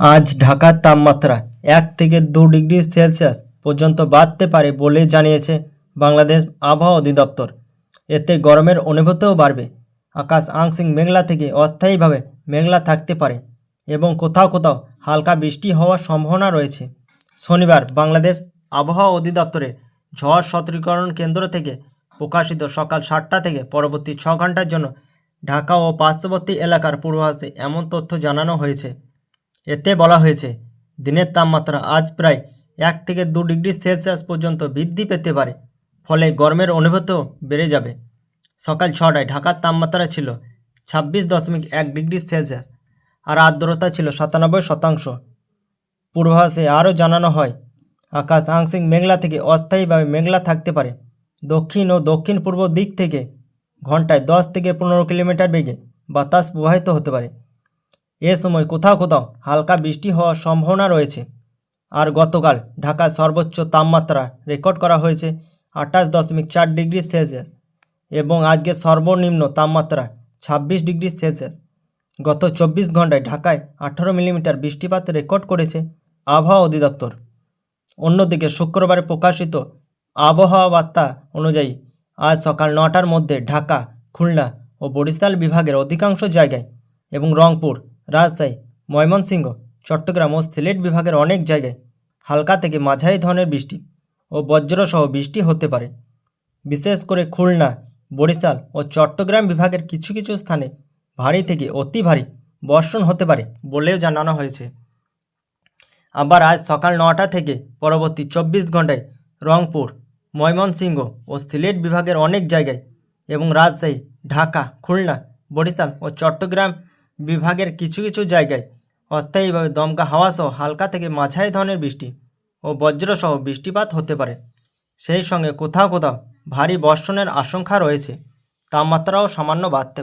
আজ ঢাকার তাপমাত্রা এক থেকে দু ডিগ্রি সেলসিয়াস পর্যন্ত বাড়তে পারে বলে জানিয়েছে বাংলাদেশ আবহাওয়া অধিদপ্তর। এতে গরমের অনুভূতিও বাড়বে। আকাশ আংশিক মেঘলা থেকে অস্থায়ীভাবে মেঘলা থাকতে পারে এবং কোথাও কোথাও হালকা বৃষ্টি হওয়ার সম্ভাবনা রয়েছে। শনিবার বাংলাদেশ আবহাওয়া অধিদপ্তরের ঝড় সতর্কীকরণ কেন্দ্র থেকে প্রকাশিত সকাল সাতটা থেকে পরবর্তী ছ ঘণ্টার জন্য ঢাকা ও পার্শ্ববর্তী এলাকার পূর্বাভাসে এমন তথ্য জানানো হয়েছে। এতে বলা হয়েছে, দিনের তাপমাত্রা আজ প্রায় এক থেকে দু ডিগ্রি সেলসিয়াস পর্যন্ত বৃদ্ধি পেতে পারে, ফলে গরমের অনুভূতিও বেড়ে যাবে। সকাল ছটায় ঢাকার তাপমাত্রা ছিল ছাব্বিশ দশমিক এক ডিগ্রি সেলসিয়াস আর আর্দ্রতা ছিল সাতানব্বই শতাংশ। পূর্বাভাসে আরও জানানো হয়, আকাশ আংশিক মেঘলা থেকে অস্থায়ীভাবে মেঘলা থাকতে পারে। দক্ষিণ ও দক্ষিণ পূর্ব দিক থেকে ঘন্টায় দশ থেকে পনেরো কিলোমিটার বেগে বাতাস প্রবাহিত হতে পারে। এ সময় কোথাও কোথাও হালকা বৃষ্টি হওয়ার সম্ভাবনা রয়েছে। আর গতকাল ঢাকার সর্বোচ্চ তাপমাত্রা রেকর্ড করা হয়েছে আঠাশ দশমিক চার ডিগ্রি সেলসিয়াস এবং আজকে সর্বনিম্ন তাপমাত্রা ছাব্বিশ ডিগ্রি সেলসিয়াস। গত চব্বিশ ঘন্টায় ঢাকায় আঠারো মিলিমিটার বৃষ্টিপাত রেকর্ড করেছে আবহাওয়া অধিদপ্তর। অন্যদিকে শুক্রবারে প্রকাশিত আবহাওয়া বার্তা অনুযায়ী আজ সকাল নটার মধ্যে ঢাকা, খুলনা ও বরিশাল বিভাগের অধিকাংশ জায়গায় এবং রংপুর রাজশাহী, ময়মনসিংহ, চট্টগ্রাম ও সিলেট বিভাগের অনেক জায়গায় হালকা থেকে মাঝারি ধরনের বৃষ্টি ও বজ্রসহ বৃষ্টি হতে পারে। বিশেষ করে খুলনা, বরিশাল ও চট্টগ্রাম বিভাগের কিছু কিছু স্থানে ভারী থেকে অতি ভারী বর্ষণ হতে পারে বলেও জানানো হয়েছে। আবার আজ সকাল নটা থেকে পরবর্তী চব্বিশ ঘন্টায় রংপুর, ময়মনসিংহ ও সিলেট বিভাগের অনেক জায়গায় এবং রাজশাহী, ঢাকা, খুলনা, বরিশাল ও চট্টগ্রাম বিভাগের কিছু কিছু জায়গায় অস্থায়ীভাবে দমকা হাওয়া সহ হালকা থেকে মাঝারি ধরনের বৃষ্টি ও বজ্রসহ বৃষ্টিপাত হতে পারে। সেই সঙ্গে কোথাও কোথাও ভারী বর্ষণের আশঙ্কা রয়েছে। তাপমাত্রাও সামান্য বাড়তে